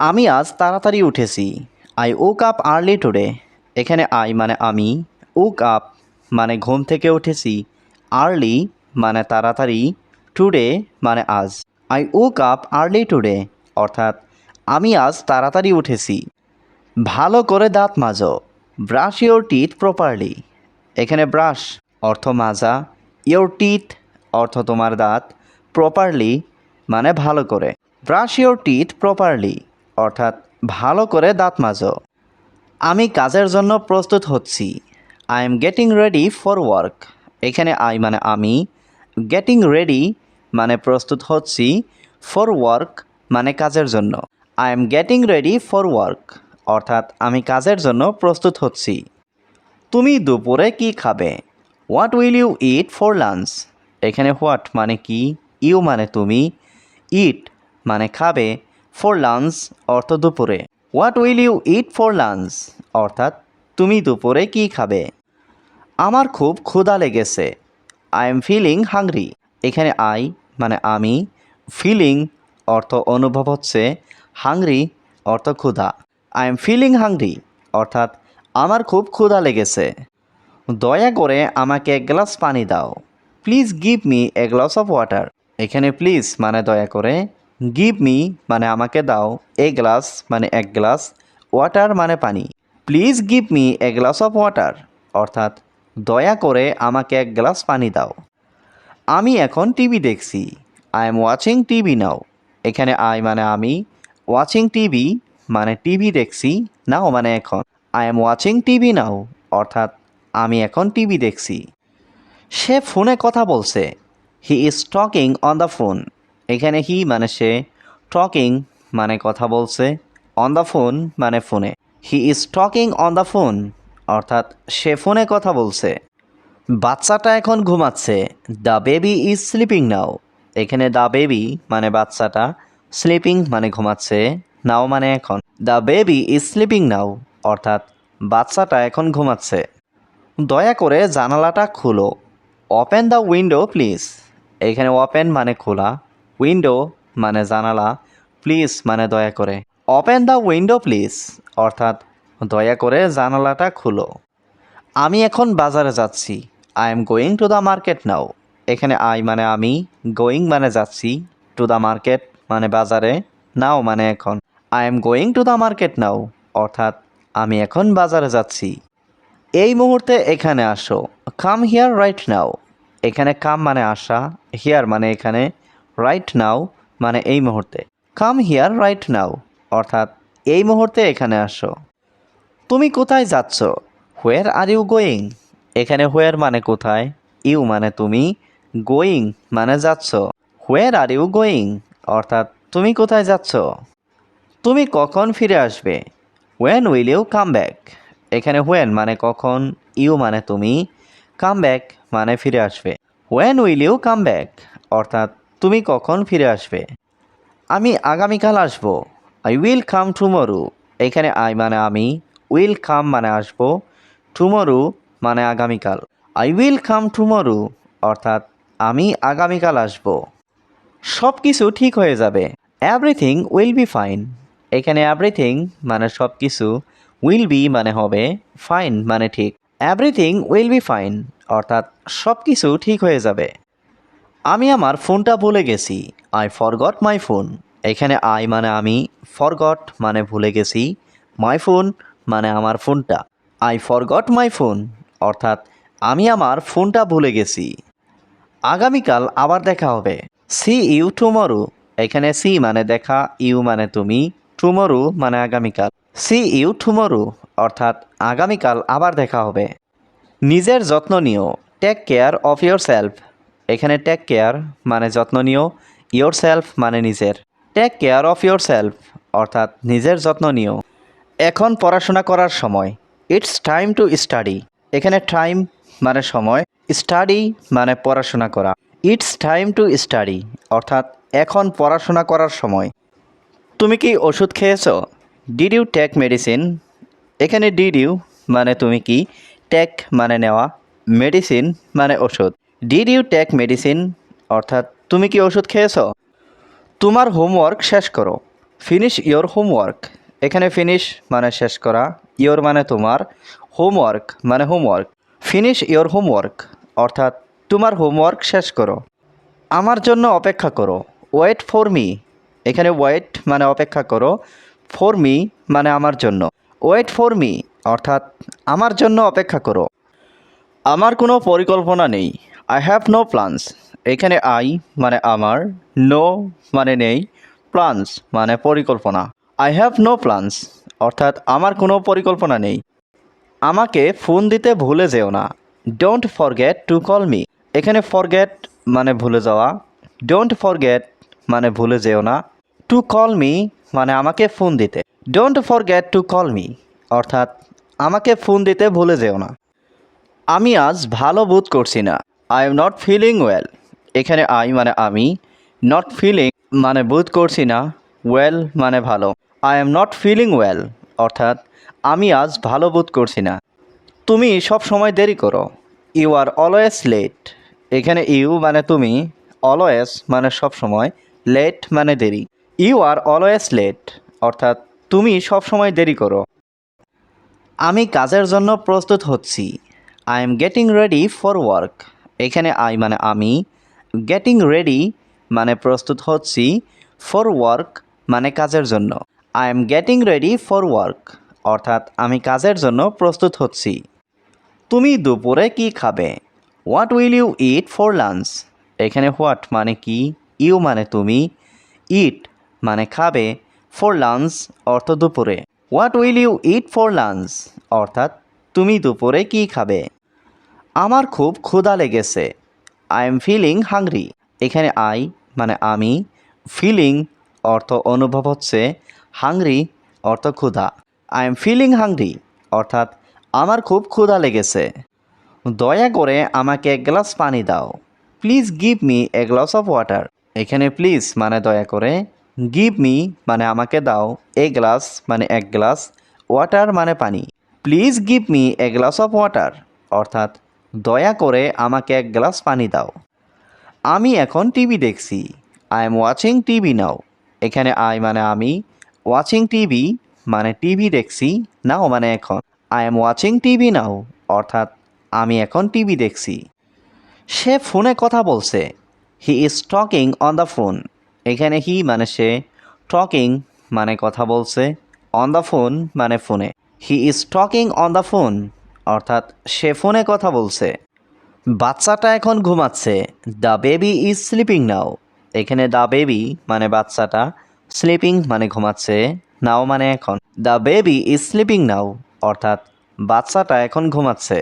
আমি আজ তাড়াতাড়ি উঠেছি। I woke up early today এখানে আই মানে আমি ওক আপ মানে ঘুম থেকে উঠেছি। আর্লি মানে তাড়াতাড়ি টুডে মানে আজ। I woke up early today অর্থাৎ আমি আজ তাড়াতাড়ি উঠেছি। ভালো করে দাঁত মাজো। ব্রাশ ইয়োর টিথ প্রপারলি এখানে ব্রাশ অর্থ মাজা। ইয়োর টিথ অর্থ তোমার দাঁত। প্রপারলি মানে ভালো করে। ব্রাশ ইয়োর টিথ প্রপারলি অর্থাৎ ভালো করে দাঁত মাজো। আমি কাজের জন্য প্রস্তুত হচ্ছি। I am getting ready for work এখানে আই মানে আমি। গেটিং রেডি মানে প্রস্তুত হচ্ছি। ফর ওয়ার্ক মানে কাজের জন্য। I am getting ready for work অর্থাৎ আমি কাজের জন্য প্রস্তুত হচ্ছি। তুমি দুপুরে কি খাবে? What will you eat for lunch এখানে হোয়াট মানে কি? ইউ মানে তুমি। ইট মানে খাবে। ফর লাঞ্চ অর্থ দুপুরে। What will you eat for lunch অর্থাৎ, তুমি দুপুরে কি খাবে? আমার খুব ক্ষুধা লেগেছে। আই এম ফিলিং হাংরি এখানে আই মানে আমি। ফিলিং অর্থ অনুভব হচ্ছে। হাংরি অর্থ ক্ষুধা। আই এম ফিলিং হাংরি অর্থাৎ, আমার খুব ক্ষুধা লেগেছে। দয়া করে আমাকে এক গ্লাস পানি দাও। Please give me a glass of water এখানে প্লিজ মানে দয়া করে। গিভ মি মানে আমাকে দাও এ গ্লাস মানে এক গ্লাস ওয়াটার মানে পানি। Please give me a glass of water অর্থাৎ দয়া করে আমাকে এক গ্লাস পানি দাও। আমি এখন টিভি দেখছি। I am watching TV now এখানে আই মানে আমি ওয়াচিং টিভি মানে টিভি দেখছি নাও মানে এখন। I am watching TV now অর্থাৎ আমি এখন টিভি দেখছি। সে ফোনে কথা বলছে। He is talking on the phone এখানে হি মানে সে টকিং মানে কথা বলছে অন দ্য ফোন মানে ফোনে। He is talking on the phone অর্থাৎ সে ফোনে কথা বলছে। বাচ্চাটা এখন ঘুমাচ্ছে the baby is sleeping now এখানে দ্য বেবি মানে বাচ্চাটা স্লিপিং মানে ঘুমাচ্ছে নাও মানে এখন। The baby is sleeping now অর্থাৎ বাচ্চাটা এখন ঘুমাচ্ছে। দয়া করে জানালাটা খুলো। ওপেন দ্য উইন্ডো প্লিজ এখানে ওপেন মানে খোলা। উইন্ডো মানে জানালা প্লিজ মানে দয়া করে। ওপেন দ্য উইন্ডো প্লিজ অর্থাৎ দয়া করে জানালাটা খুলো। আমি এখন বাজারে যাচ্ছি। I am going to the market now এখানে আই মানে আমি গোয়িং মানে যাচ্ছি। টু দ্য মার্কেট মানে বাজারে নাও মানে এখন। I am going to the market now অর্থাৎ আমি এখন বাজারে যাচ্ছি। এই মুহূর্তে এখানে আসো। কাম হিয়ার রাইট নাও এখানে কাম মানে আসা হিয়ার মানে এখানে রাইট নাও মানে এই মুহূর্তে। কাম হিয়ার রাইট নাও অর্থাৎ এই মুহূর্তে এখানে আসো। তুমি কোথায় যাচ্ছ? হোয়ার আর ইউ গোয়িং এখানে হোয়ার মানে কোথায়? ইউ মানে তুমি গোয়িং মানে যাচ্ছ। হোয়ার আর ইউ গোয়িং অর্থাৎ তুমি কোথায় যাচ্ছ? তুমি কখন ফিরে আসবে? When will you come back এখানে হোয়েন মানে কখন? ইউ মানে তুমি কাম ব্যাক মানে ফিরে আসবে। When will you come back অর্থাৎ তুমি কখন ফিরে আসবে? আমি আগামীকাল আসব। আই উইল কাম টুমরু এখানে আই মানে আমি উইল কাম মানে আসব। টুমরু মানে আগামীকাল। আই উইল কাম টুমরু অর্থাৎ আমি আগামীকাল আসব। সব কিছু ঠিক হয়ে যাবে। এভরিথিং উইল বি ফাইন এখানে এভরিথিং মানে সব কিছু উইল বি মানে হবে ফাইন মানে ঠিক। এভরিথিং উইল বি ফাইন অর্থাৎ সব কিছু ঠিক হয়ে যাবে। আমি আমার ফোনটা ভুলে গেছি। আই ফরগট মাই ফোন এখানে আই মানে আমি ফরগট মানে ভুলে গেছি। মাই ফোন মানে আমার ফোনটা। আই ফরগট মাই ফোন অর্থাৎ, আমি আমার ফোনটা ভুলে গেছি। আগামীকাল আবার দেখা হবে। সি ইউ টুমরু এখানে সি মানে দেখা ইউ মানে তুমি টুমরু মানে আগামীকাল। সি ইউ টুমরু অর্থাৎ, আগামীকাল আবার দেখা হবে। নিজের যত্ন নিও। Take care of yourself এখানে টেক কেয়ার মানে যত্ন নিও ইয়োর সেলফ মানে নিজের। Take care of yourself অর্থাৎ নিজের যত্ন নিও। এখন পড়াশোনা করার সময় ইটস টাইম টু স্টাডি এখানে টাইম মানে সময় স্টাডি মানে পড়াশোনা করা। ইটস টাইম টু স্টাডি অর্থাৎ এখন পড়াশোনা করার সময়। তুমি কি ওষুধ খেয়েছো? ডিড ইউ টেক মেডিসিন এখানে ডিড ইউ মানে তুমি কি? টেক মানে নেওয়া। মেডিসিন মানে ওষুধ। ডিড ইউ টেক মেডিসিন অর্থাৎ, তুমি কি ওষুধ খেয়েছ? তোমার হোমওয়ার্ক শেষ করো। ফিনিশ ইয়োর হোমওয়ার্ক এখানে ফিনিশ মানে শেষ করা। ইয়োর মানে তোমার। হোমওয়ার্ক মানে হোমওয়ার্ক ফিনিশ ইয়োর হোমওয়ার্ক অর্থাৎ, তোমার হোমওয়ার্ক শেষ করো। আমার জন্য অপেক্ষা করো। ওয়েট ফর মি এখানে ওয়েট মানে অপেক্ষা করো। ফর মি মানে আমার জন্য। ওয়েট ফর মি অর্থাৎ, আমার জন্য অপেক্ষা করো। আমার কোনো পরিকল্পনা নেই। আই হ্যাভ নো প্লান্স এখানে আই মানে আমার নো মানে নেই প্লান্স মানে পরিকল্পনা। আই হ্যাভ নো প্লান্স অর্থাৎ আমার কোনো পরিকল্পনা নেই। আমাকে ফোন দিতে ভুলে যেও না। Don't forget to call me এখানে ফরগেট মানে ভুলে যাওয়া। ডোন্ট ফরগেট মানে ভুলে যেও না। টু কল মি মানে আমাকে ফোন দিতে। Don't forget to call me অর্থাৎ আমাকে ফোন দিতে ভুলে যেও না। আমি আজ ভালো বোধ করছি না। I am not feeling well এখানে আই মানে আমি। নট ফিলিং মানে বোধ করছি না। ওয়েল মানে ভালো। I am not feeling well অর্থাৎ আমি আজ ভালো বোধ করছি না। তুমি সব সময় দেরি করো। ইউ আর অলওয়েজ লেট এখানে ইউ মানে তুমি অলওয়েজ মানে সব সময় লেট মানে দেরি। ইউ আর অলওয়েজ লেট অর্থাৎ তুমি সব সময় দেরি করো। আমি কাজের জন্য প্রস্তুত হচ্ছি। I am getting ready for work এখানে আই মানে আমি গেটিং রেডি মানে প্রস্তুত হচ্ছি ফর ওয়ার্ক মানে কাজের জন্য। I am getting ready for work অর্থাৎ আমি কাজের জন্য প্রস্তুত হচ্ছি। তুমি দুপুরে কি খাবে? What will you eat for lunch এখানে হোয়াট মানে কি? ইউ মানে তুমি। ইট মানে খাবে ফর লাঞ্চ অর্থ দুপুরে। What will you eat for lunch অর্থাৎ তুমি দুপুরে কি খাবে? আমার খুব ক্ষুধা লেগেছে। আই এম ফিলিং হাংরি এখানে আই মানে আমি। ফিলিং অর্থ অনুভব হচ্ছে। হাংরি অর্থ ক্ষুধা। আই এম ফিলিং হাংরি অর্থাৎ আমার খুব ক্ষুধা লেগেছে। দয়া করে আমাকে এক গ্লাস পানি দাও। Please give me a glass of water এখানে প্লিজ মানে দয়া করে। গিভ মি মানে আমাকে দাও। এ গ্লাস মানে এক গ্লাস। ওয়াটার মানে পানি। Please give me a glass of water অর্থাৎ দয়া করে আমাকে এক গ্লাস পানি দাও। আমি এখন টিভি দেখছি। I am watching TV now এখানে আই মানে আমি ওয়াচিং টিভি মানে টিভি দেখছি নাও মানে এখন। I am watching TV now অর্থাৎ আমি এখন টিভি দেখছি। সে ফোনে কথা বলছে। He is talking on the phone এখানে হি মানে সে টকিং মানে কথা বলছে অন দ্য ফোন মানে ফোনে। He is talking on the phone অর্থাৎ সে ফোনে কথা বলছে। বাচ্চাটা এখন ঘুমাচ্ছে। The baby is sleeping now এখানে দ্য বেবি মানে বাচ্চাটা স্লিপিং মানে ঘুমাচ্ছে নাও মানে এখন। The baby is sleeping now অর্থাৎ বাচ্চাটা এখন ঘুমাচ্ছে।